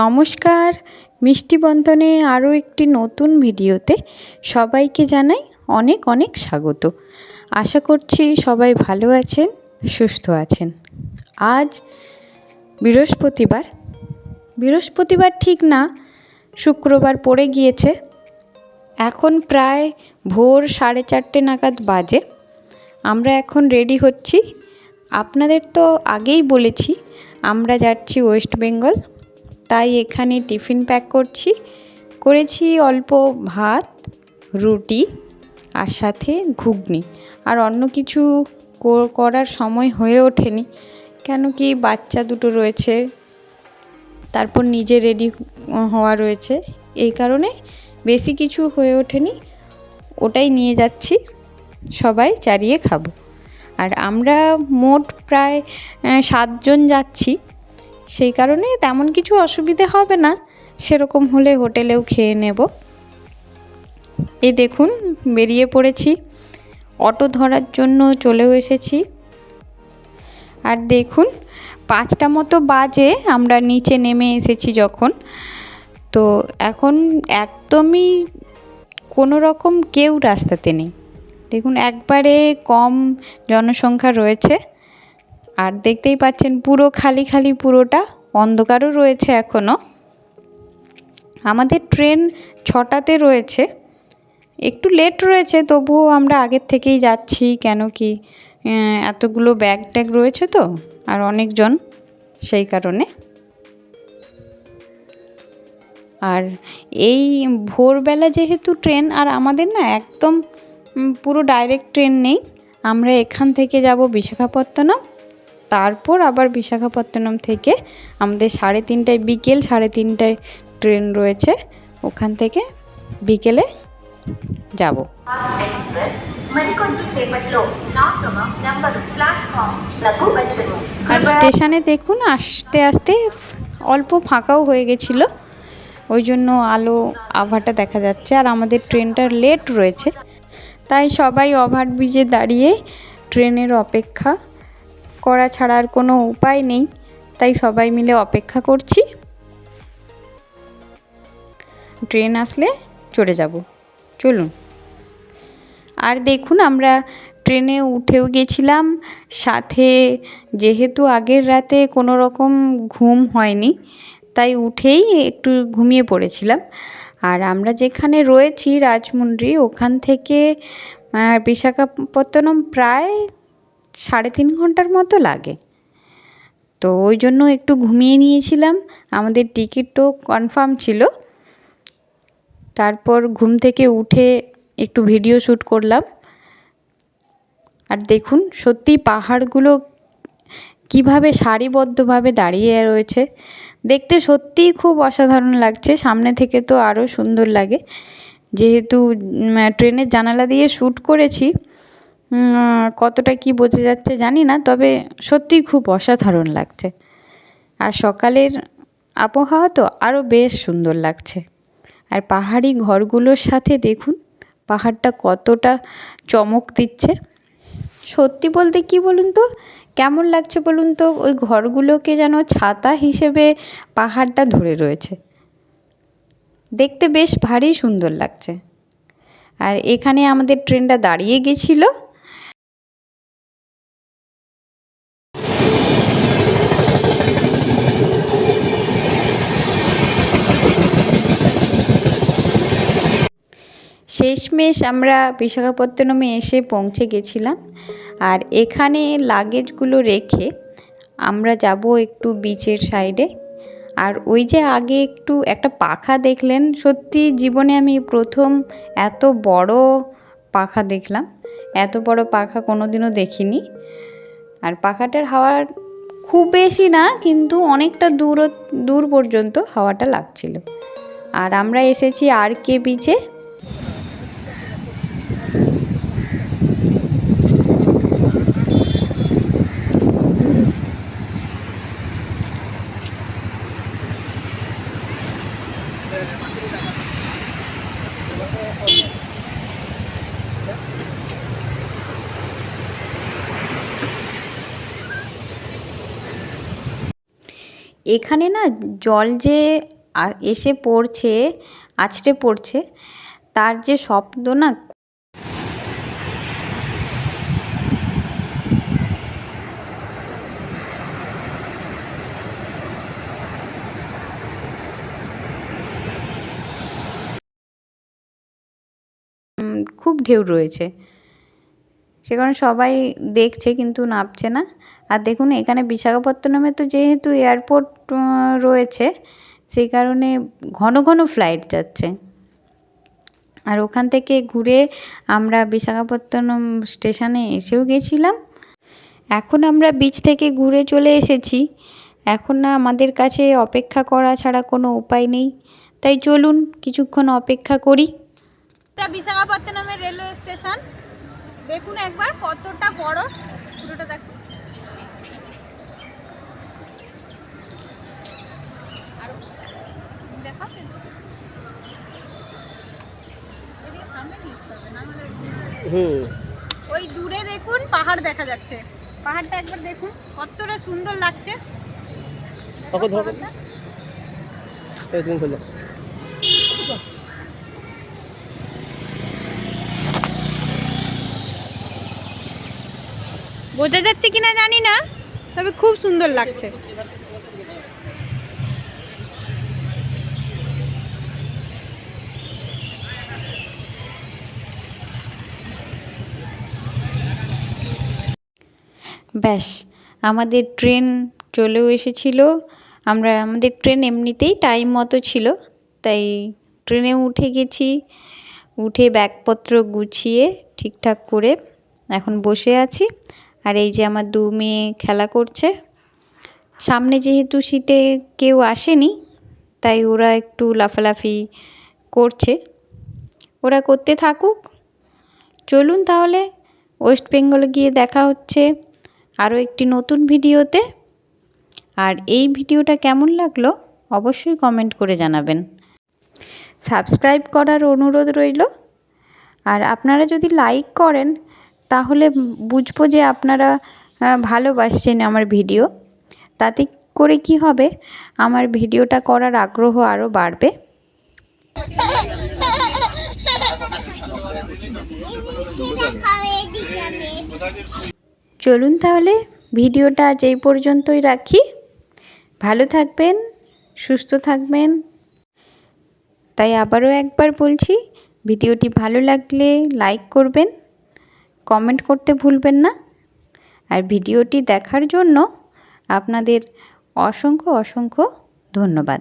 নমস্কার। মিষ্টি বন্ধনে আরও একটি নতুন ভিডিওতে সবাইকে জানাই অনেক অনেক স্বাগত। আশা করছি সবাই ভালো আছেন, সুস্থ আছেন। আজ বৃহস্পতিবার। বৃহস্পতিবার ঠিক না, শুক্রবার পড়ে গিয়েছে। এখন প্রায় ভোর সাড়ে চারটে নাগাদ বাজে। আমরা এখন রেডি হচ্ছি। আপনাদের তো আগেই বলেছি, আমরা যাচ্ছি ওয়েস্ট বেঙ্গল। তাই এখানে টিফিন প্যাক করছি। করেছি অল্প ভাত, রুটি আর সাথে ঘুগনি। আর অন্য কিছু করার সময় হয়ে ওঠেনি। কেন কি বাচ্চা দুটো রয়েছে, তারপর নিজে রেডি হওয়া রয়েছে। এই কারণে বেশি কিছু হয়ে ওঠেনি। ওটাই নিয়ে যাচ্ছি। সবাই চারিয়ে খাব। আর আমরা মোট প্রায় সাতজন যাচ্ছি। সেই কারণে তেমন কিছু অসুবিধে হবে না, সেরকম হলে হোটেলেও খেয়ে নেব। এই দেখুন, বেরিয়ে পড়েছি। অটো ধরার জন্য চলেও এসেছি। আর দেখুন, পাঁচটা মতো বাজে, আমরা নিচে নেমে এসেছি যখন। তো এখন একদমই কোনো রকম কেউ রাস্তাতে নেই। দেখুন, একবারে কম জনসংখ্যা রয়েছে। আর দেখতেই পাচ্ছেন পুরো খালি খালি পুরোটা অন্ধকারও রয়েছে এখনও। আমাদের ট্রেন ছটাতে রয়েছে। একটু লেট রয়েছে, তবুও আমরা আগের থেকেই যাচ্ছি, কেন কি এতগুলো ব্যাগ ট্যাগ রয়েছে তো, আর অনেকজন সেই কারণে। আর এই ভোরবেলা যেহেতু ট্রেন, আর আমাদের না একদম পুরো ডাইরেক্ট ট্রেন নেই, আমরা এখান থেকে যাব বিশাখাপত্তনম। তারপর আবার বিশাখাপত্তনম থেকে আমাদের সাড়ে তিনটায় বিকেল, সাড়ে তিনটায় ট্রেন রয়েছে। ওখান থেকে বিকেলে যাব। আর স্টেশনে দেখুন, আস্তে আস্তে অল্প ফাঁকাও হয়ে গেছিল। ওই জন্য আলো আভাটা দেখা যাচ্ছে। আর আমাদের ট্রেনটা লেট রয়েছে। তাই সবাই ওভারব্রিজে দাঁড়িয়ে ট্রেনের অপেক্ষা করা ছাড়া আর কোনো উপায় নেই। তাই সবাই মিলে অপেক্ষা করছি। ট্রেন আসলে চড়ে যাব। চলুন। আর দেখুন, আমরা ট্রেনে উঠেও গেছিলাম। সাথে যেহেতু আগের রাতে কোনো রকম ঘুম হয়নি, তাই উঠেই একটু ঘুমিয়ে পড়েছিলাম। আর আমরা যেখানে রয়েছি রাজমুন্ড্রি ওখান থেকে বিশাখাপত্তনম প্রায় সাড়ে তিন ঘণ্টার মতো লাগে। তো ওই জন্য একটু ঘুমিয়ে নিয়েছিলাম। আমাদের টিকিটও কনফার্ম ছিল। তারপর ঘুম থেকে উঠে একটু ভিডিও শ্যুট করলাম। আর দেখুন, সত্যি পাহাড়গুলো কীভাবে সারিবদ্ধভাবে দাঁড়িয়ে রয়েছে। দেখতে সত্যিই খুব অসাধারণ লাগছে। সামনে থেকে তো আরও সুন্দর লাগে। যেহেতু ট্রেনের জানালা দিয়ে শ্যুট করেছি কতটা কি বোঝা যাচ্ছে জানি না, তবে সত্যিই খুব অসাধারণ লাগছে। আর সকালের আবহাওয়া তো আরও বেশ সুন্দর লাগছে। আর পাহাড়ি ঘরগুলোর সাথে দেখুন, পাহাড়টা কতটা চমক দিচ্ছে। সত্যি বলতে কি বলুন তো, কেমন লাগছে বলুন তো, ওই ঘরগুলোকে যেন ছাতা হিসেবে পাহাড়টা ধরে রয়েছে। দেখতে বেশ ভারী সুন্দর লাগছে। আর এখানে আমাদের ট্রেনটা দাঁড়িয়ে গেছিল। শেষমেশ আমরা বিশাখাপত্তনমে এসে পৌঁছে গেছিলাম আর এখানে লাগেজগুলো রেখে আমরা যাব একটু বিচের সাইডে আর ওই যে আগে একটু একটা পাখা দেখলেন, সত্যি জীবনে আমি প্রথম এত বড় পাখা দেখলাম। এত বড় পাখা কোনো দিনও দেখিনি। আর পাখাটার হাওয়ার খুব বেশি না, কিন্তু অনেকটা দূর দূর পর্যন্ত হাওয়াটা লাগছিল। আর আমরা এসেছি আর কে বিচে এখানে না জল যে এসে পড়ছে, আছড়ে পড়ছে, তার যে শব্দ না খুব ঢেউ রয়েছে। সে কারণে সবাই দেখছে কিন্তু নামছে না। আর দেখুন, এখানে বিশাখাপত্তনমে তো যেহেতু এয়ারপোর্ট রয়েছে সেই কারণে ঘন ঘন ফ্লাইট যাচ্ছে। আর ওখান থেকে ঘুরে আমরা বিশাখাপত্তনম স্টেশনে এসেও গেছিলাম। এখন আমরা বিচ থেকে ঘুরে চলে এসেছি। এখন না আমাদের কাছে অপেক্ষা করা ছাড়া কোনো উপায় নেই। তাই চলুন, কিছুক্ষণ অপেক্ষা করি। বিশাখাপত্তনমের রেলওয়ে স্টেশন দেখুন একবার কতটা বড়। পুরোটা দেখুন আরও। হলে ওই দূরে দেখুন পাহাড় দেখা যাচ্ছে। পাহাড়টা একবার দেখুন কতটা সুন্দর লাগছে। ওকে ধরো। পাহাড়টা। এই তুমি বোঝা যাচ্ছে কিনা জানি না, তবে খুব সুন্দর লাগছে। ব্যাস, আমাদের ট্রেন চলেও এসেছিল। আমরা, আমাদের ট্রেন এমনিতেই টাইম মতো ছিল, তাই ট্রেনে উঠে গেছি। উঠে ব্যাগপত্র গুছিয়ে ঠিকঠাক করে এখন বসে আছি। আর এই যে আমার দু মেয়ে খেলা করছে। সামনে যেহেতু সিটে কেউ আসেনি, তাই ওরা একটু লাফালাফি করছে। ওরা করতে থাকুক। চলুন তাহলে ওয়েস্ট বেঙ্গলে গিয়ে দেখা হচ্ছে আরও একটি নতুন ভিডিওতে। আর এই ভিডিওটা কেমন লাগল অবশ্যই কমেন্ট করে জানাবেন। সাবস্ক্রাইব করার অনুরোধ রইল। আর আপনারা যদি লাইক করেন তাহলে বুঝব যে আপনারা ভালোবাসছেন আমার ভিডিও। তাতে করে কি হবে? আমার ভিডিওটা করার আগ্রহ আরও বাড়বে। চলুন তাহলে ভিডিওটা আজ এই পর্যন্তই রাখি। ভালো থাকবেন, সুস্থ থাকবেন। তাই আবারও একবার বলছি, ভিডিওটি ভালো লাগলে লাইক করবেন। কমেন্ট করতে ভুলবেন না। আর ভিডিওটি দেখার জন্য আপনাদের অসংখ্য অসংখ্য ধন্যবাদ।